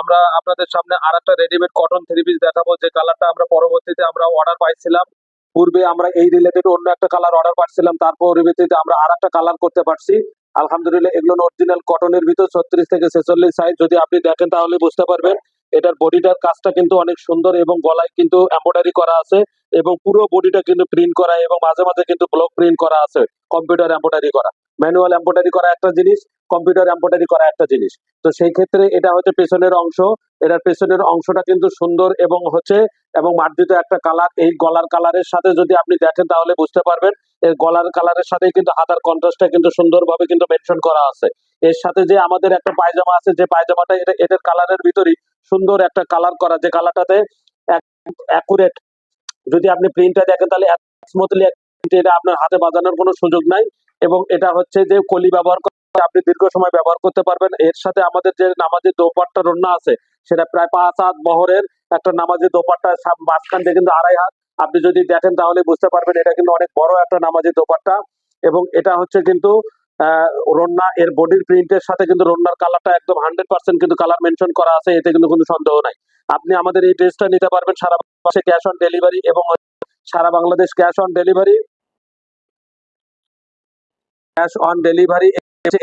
আমরা আপনাদের সামনে আর একটা রেডিমেড কটন থ্রি পিস দেখাবো। যে কালারটা আমরা পরবর্তীতে আমরা অর্ডার পাইছিলাম। পূর্বে আমরা এই রিলেটেড অন্য একটা কালার অর্ডার পাচ্ছিলাম তার পরবর্তীতে আমরা আর একটা কালার করতে পারছি। আলহামদুলিল্লাহ, এগুলো অরিজিনাল কটনের ভিতর ছত্রিশ থেকে ছেচল্লিশ সাইজ যদি আপনি দেখেন তাহলে বুঝতে পারবেন, এটার বডিটার কাজটা কিন্তু অনেক সুন্দর এবং গলায় কিন্তু এম্ব্রয়ডারি করা আছে এবং পুরো বডিটা কিন্তু প্রিন্ট করা এবং মাঝে মাঝে কিন্তু ব্লক প্রিন্ট করা আছে কম্পিউটার এম্ব্রয়ডারি করা। ম্যানুয়াল এম্ব্রয়ডারি করা একটা জিনিস, কম্পিউটার এম্ব্রয়ডারি করা একটা জিনিস। তো সেই ক্ষেত্রে এটা হচ্ছে পেছনের অংশ। এটার পেছনের অংশটা কিন্তু সুন্দর এবং হচ্ছে এবং মার্জিত একটা কালার। এই গলার কালারের সাথে যদি আপনি দেখেন তাহলে বুঝতে পারবেন এর গলার কালারের সাথে কিন্তু হাতার কন্ট্রাস্টটা কিন্তু সুন্দরভাবে কিন্তু মেনশন করা আছে। এর সাথে যে আমাদের একটা পায়জামা আছে, যে পায়জামাটা এটা, এটার কালারের ভিতরই সুন্দর একটা কালার করা, যে কালারটাতে অ্যাকুরেট যদি আপনি প্রিন্টটা দেখেন তাহলে স্মুথলি এটা আপনার হাতে বাজানোর কোনো সুযোগ নাই। এবং এটা হচ্ছে যে কলি ব্যবহার করে আপনি দীর্ঘ সময় ব্যবহার করতে পারবেন। এর সাথে আমাদের যে নামাজের দোপাট্টা রন্না আছে, সেটা প্রায় পাঁচ হাত বহরের একটা নামাজের দোপাট্টা মাঝখান দিয়ে কিন্তু আড়াই হাত। আপনি যদি দেখেন তাহলে বুঝতে পারবেন এটা কিন্তু অনেক বড় একটা নামাজের দোপাট্টা। এবং এটা হচ্ছে কিন্তু রন্না, এর বডির প্রিন্টের সাথে কিন্তু রন্নার কালারটা একদম হান্ড্রেড পার্সেন্ট কিন্তু কালার মেনশন করা আছে, এতে কিন্তু কোনো সন্দেহ নাই। আপনি আমাদের এই ড্রেসটা নিতে পারবেন সারা মাসে ক্যাশ অন ডেলিভারি এবং সারা Bangladesh cash on delivery. Cash on delivery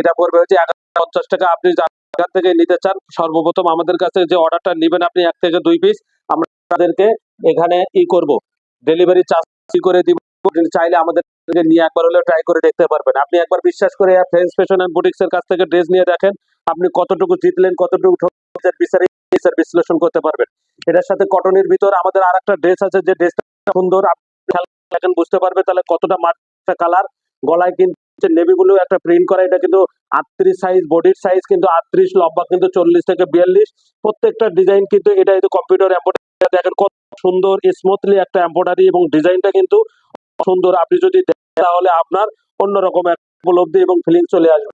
এটা পড়বে হচ্ছে পঞ্চাশ টাকা। আপনি যার থেকে নিতে চান, সর্বপ্রথম আমাদের কাছে যে অর্ডারটা নেবেন আপনি এক থেকে দুই পিস আমরা তাদেরকে এখানে ই করব। ডেলিভারি চার্জ করে দিব। চাইলে আমাদের নিয়ে একবার হলেও ট্রাই করে দেখতে পারবেন। আপনি একবার বিশ্বাস করে ফ্রেন্স ফ্যাশন অ্যান্ড বুটিক্স এর কাছ থেকে ড্রেস নিয়ে দেখেন, আপনি কতটুকু জিতলেন, কতটুকু বিশ্লেষণ করতে পারবেন। এটার সাথে কটনের ভিতর আমাদের আর একটা ড্রেস আছে, যে ড্রেসটা সুন্দর, আপনি বুঝতে পারবে তাহলে কতটা মাঠটা কালার গলায় কিন্তু নেভি ব্লু একটা প্রিন্ট করা, এটা কিন্তু আটত্রিশ সাইজ বডির সাইজ কিন্তু আটত্রিশ, লম্বা কিন্তু চল্লিশ থেকে বিয়াল্লিশ। প্রত্যেকটা ডিজাইন কিন্তু এটা কিন্তু কম্পিউটার এম্ব্রয়ডারি দেখেন কত সুন্দর স্মুথলি একটা এম্ব্রয়ডারি এবং ডিজাইনটা কিন্তু সুন্দর। আপনি যদি তাহলে আপনার অন্যরকম এক উপলব্ধি এবং ফিলিং চলে আসবে।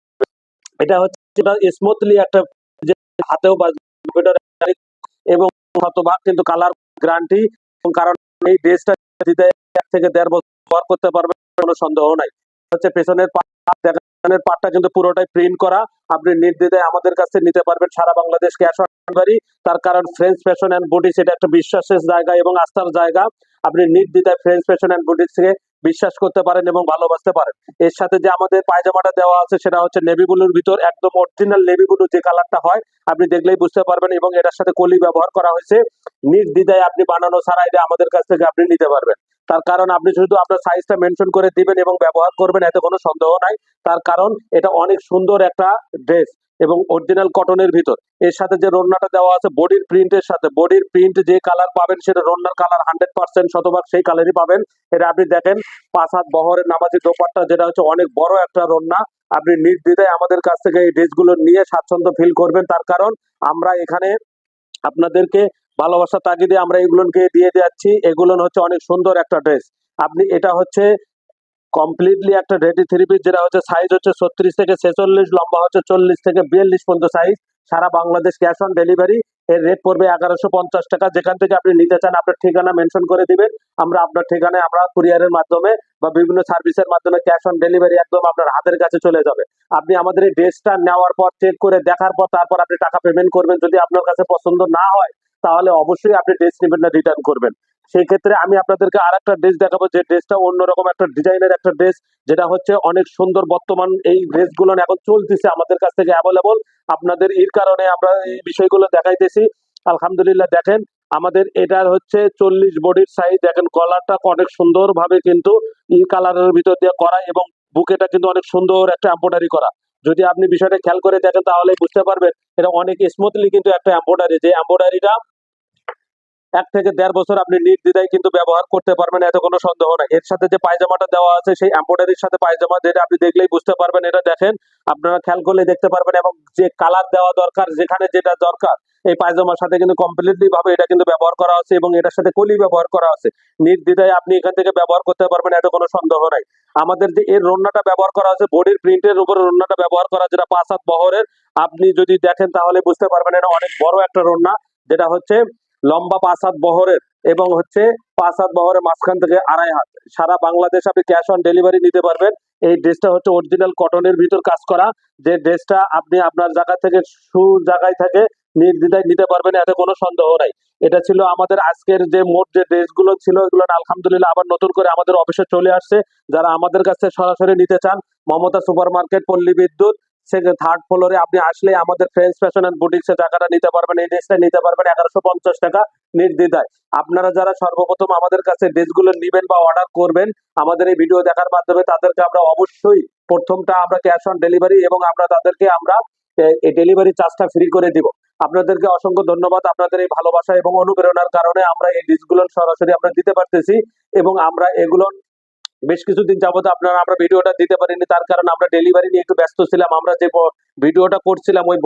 এটা হচ্ছে স্মুথলি একটা যে হাতেও বা কম্পিউটার এবং শতভাগ কিন্তু কালার গ্যারান্টি এবং কারণ এই ড্রেসটা দিতে এক থেকে দেড় বছর ব্যবহার করতে পারবেন, কোনো সন্দেহ নাই। হচ্ছে পেছনের পেছনের পাটটা কিন্তু পুরোটাই প্রিন্ট করা। আপনি নির্দ্বিধায় আমাদের কাছে নিতে পারবেন সারা বাংলাদেশ ক্যাশ অন ডেলিভারি তার কারণ ফ্রেঞ্চ ফ্যাশন অ্যান্ড বুটিক্স এটা একটা বিশ্বাসের জায়গা এবং আস্থার জায়গা। আপনি নির্দ্বিধায় ফ্রেঞ্চ ফ্যাশন অ্যান্ড থেকে বিশ্বাস করতে পারেন এবং ভালোবাসতে পারেন। এর সাথে যে আমাদের পায়জামাটা দেওয়া আছে সেটা হচ্ছে নেভি ব্লুর ভিতর, একদম অরিজিনাল নেভি ব্লু যে কালারটা হয়, আপনি দেখলেই বুঝতে পারবেন এবং এটার সাথে কলি ব্যবহার করা হয়েছে। নির্দ্বিধায় আপনি বানানো ছাড়া এটা আমাদের কাছ থেকে আপনি নিতে পারবেন। তার কারণ আপনি শুধু আপনার সাইজটা মেনশন করে দিবেন এবং ব্যবহার করবেন, এতে কোনো সন্দেহ নাই। তার কারণ এটা অনেক সুন্দর একটা ড্রেস এবং অরিজিনাল কটনের ভিতর। এর সাথে যে রন্নাটা দেওয়া আছে বডির প্রিন্টের সাথে বডির প্রিন্ট যে কালার পাবেন সেটা রন্নার কালার হান্ড্রেড পার্সেন্ট শতভাগ সেই কালারই পাবেন। এটা আপনি দেখেন, পাঁচ হাত বহরের নামাজি দোপাট্টা, যেটা হচ্ছে অনেক বড় একটা রন্না আপনি নির্দ্বিধায় আমাদের কাছ থেকে এই ড্রেসগুলো নিয়ে স্বাচ্ছন্দ্য ফিল করবেন। তার কারণ আমরা এখানে আপনাদেরকে ভালোবাসা তাগিদে আমরা এগুলোকে দিয়ে যাচ্ছি। এগুলো হচ্ছে অনেক সুন্দর একটা ড্রেস। আপনি এটা হচ্ছে কমপ্লিটলি একটা রেডি থ্রি পিস যেটা হচ্ছে সাইজ হচ্ছে ছত্রিশ থেকে ছেচল্লিশ, লম্বা হচ্ছে চল্লিশ থেকে বিয়াল্লিশ পর্যন্ত সাইজ সারা বাংলাদেশ ক্যাশ অন ডেলিভারি এর রেট পড়বে এগারোশো পঞ্চাশ টাকা। যেখান থেকে আপনি নিতে চান, আপনার ঠিকানা মেনশন করে দিবেন। আমরা আপনার ঠিকানায়, আমরা কুরিয়ারের মাধ্যমে বা বিভিন্ন সার্ভিসের মাধ্যমে ক্যাশ অন ডেলিভারি একদম আপনার হাতের কাছে চলে যাবে। আপনি আমাদের এই ড্রেসটা নেওয়ার পর চেক করে দেখার পর, তারপর আপনি টাকা পেমেন্ট করবেন। যদি আপনার কাছে পছন্দ না হয় তাহলে অবশ্যই আপনি ড্রেস নেবেন না রিটার্ন করবেন। সেই ক্ষেত্রে আমি আপনাদেরকে আর একটা ড্রেস দেখাবো, যে ড্রেসটা অন্যরকম একটা ডিজাইনের একটা ড্রেস যেটা হচ্ছে অনেক সুন্দর বর্তমান এই ড্রেসগুলো এখন চলতেছে, আমাদের কাছ থেকে অ্যাভেলেবল আপনাদের এর কারণে আমরা এই বিষয়গুলো দেখাইতেছি। আলহামদুলিল্লাহ, দেখেন, আমাদের এটার হচ্ছে চল্লিশ বডির সাইজ দেখেন কলারটা অনেক সুন্দর ভাবে কিন্তু ই কালারের ভিতর দিয়ে করা এবং বুকেটা কিন্তু অনেক সুন্দর একটা এম্ব্রয়ডারি করা। যদি আপনি বিষয়টা খেয়াল করে দেখেন তাহলে বুঝতে পারবেন, এটা অনেক স্মুথলি কিন্তু একটা এম্ব্রয়ডারি যে এম্ব্রয়ডারিটা এক থেকে দেড় বছর আপনি নির্দ্বিধায় কিন্তু ব্যবহার করতে পারবেন, এত কোনো সন্দেহ নাই। এর সাথে যে পায়জামাটা দেওয়া আছে, সেই এম্ব্রয়ডারির সাথে পায়জামা যেটা আপনি দেখলেই বুঝতে পারবেন, এটা দেখেন, আপনারা খেয়াল করলে দেখতে পারবেন এবং যে কালার দেওয়া দরকার, যেখানে যেটা দরকার, এই পায়জামার সাথে কিন্তু কমপ্লিটলি ভাবে এটা কিন্তু ব্যবহার করা আছে এবং এটার সাথে কলি ব্যবহার করা আছে। নির্দ্বিধায় আপনি এখান থেকে ব্যবহার করতে পারবেন, এতে কোনো সন্দেহ নাই। আমাদের যে এর রন্নাটা ব্যবহার করা আছে বডির প্রিন্টের উপরে রন্নাটা ব্যবহার করা, যেটা পাঁচ হাত বহরের, আপনি যদি দেখেন তাহলে বুঝতে পারবেন এটা অনেক বড় একটা রন্না যেটা হচ্ছে লম্বা পাঁচ হাত বহরের এবং হচ্ছে পাঁচ হাত বহরের মাঝখান থেকে আড়াই হাত। সারা বাংলাদেশ আপনি ক্যাশ অন ডেলিভারি নিতে পারবেন। এই ড্রেসটা হচ্ছে অরিজিনাল কটনের ভিতর কাজ করা। যে ড্রেসটা আপনি আপনার জায়গা থেকে সু জায়গায় থেকে, নির্দ্বিধায় নিতে পারবেন, এতে কোনো সন্দেহ নাই। এটা ছিল আমাদের আজকের যে মোট যে ড্রেসগুলো ছিল, এগুলো আলহামদুলিল্লাহ আবার নতুন করে আমাদের অফিসে চলে আসছে। যারা আমাদের কাছে সরাসরি নিতে চান, মমতা সুপার মার্কেট পল্লী বিদ্যুৎ থার্ড ফ্লোরে আপনি আসলে আমাদের ফ্রেন্স ফ্যাশন অ্যান্ড বুটিক্সের টাকাটা নিতে পারবেন, এই ড্রেসটা নিতে পারবেন এগারোশো পঞ্চাশ টাকা নির্দ্বিধায়। আপনারা যারা সর্বপ্রথম আমাদের কাছে ড্রেসগুলো নেবেন বা অর্ডার করবেন, আমাদের এই ভিডিও দেখার মাধ্যমে তাদেরকে আমরা অবশ্যই প্রথমটা আমরা ক্যাশ অন ডেলিভারি এবং আমরা তাদেরকে আমরা এই ডেলিভারি চার্জটা ফ্রি করে দিব। আপনাদেরকে অসংখ্য ধন্যবাদ আপনাদের এই ভালোবাসা এবং অনুপ্রেরণার কারণে আমরা এই ডিসগুলো সরাসরি আমরা দিতে পারতেছি এবং আমরা এগুলো বেশ কিছুদিন যাবত আপনারা, আমরা ভিডিওটা দিতে পারিনি, তার কারণে আমরা ডেলিভারি নিয়ে একটু ব্যস্ত ছিলাম। আমরা যে ভিডিওটা করছিলাম, ওই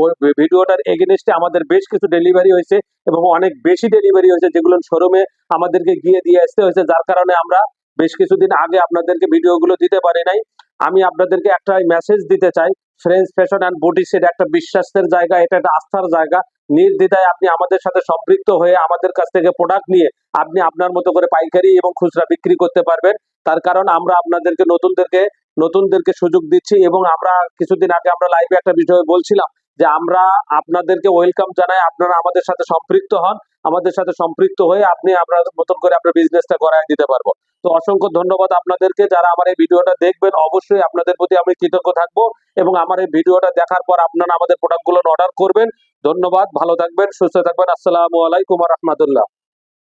ভিডিওটার এগেনস্টে আমাদের বেশ কিছু ডেলিভারি হয়েছে এবং অনেক বেশি ডেলিভারি হয়েছে যেগুলো শোরুমে আমাদেরকে গিয়ে দিয়ে আসতে হয়েছে, যার কারণে আমরা বেশ কিছুদিন আগে আপনাদেরকে ভিডিওগুলো দিতে পারি নাই। আমি আপনাদেরকে একটা মেসেজ দিতে চাই ফ্রেন্স ফ্যাশন অ্যান্ড বুটিক্স এটা একটা বিশ্বাসের জায়গা, এটা একটা আস্থার জায়গা। নির্দ্বিধায় আপনি আমাদের সাথে সম্পৃক্ত হয়ে আমাদের কাছ থেকে প্রোডাক্ট নিয়ে আপনি আপনার মতো করে পাইকারি এবং খুচরা বিক্রি করতে পারবেন। তার কারণ আমরা আপনাদেরকে, নতুনদেরকে নতুনদেরকে সুযোগ দিচ্ছি এবং আমরা কিছুদিন আগে আমরা লাইভে একটা বিষয় বলছিলাম যে আমরা আপনাদেরকে ওয়েলকাম জানাই। আপনারা আমাদের সাথে সম্পৃক্ত হন। আমাদের সাথে সম্পৃক্ত হয়ে আপনি আপনার মতন করে আপনার বিজনেসটা করায় দিতে পারব। তো অসংখ্য ধন্যবাদ আপনাদেরকে। যারা আমার এই ভিডিওটা দেখবেন, অবশ্যই আপনাদের প্রতি আমি কৃতজ্ঞ থাকব এবং আমার এই ভিডিওটা দেখার পর আপনারা আমাদের প্রোডাক্টগুলো অর্ডার করবেন। ধন্যবাদ। ভালো থাকবেন, সুস্থ থাকবেন। আসসালামু আলাইকুম রহমতুল্লাহ।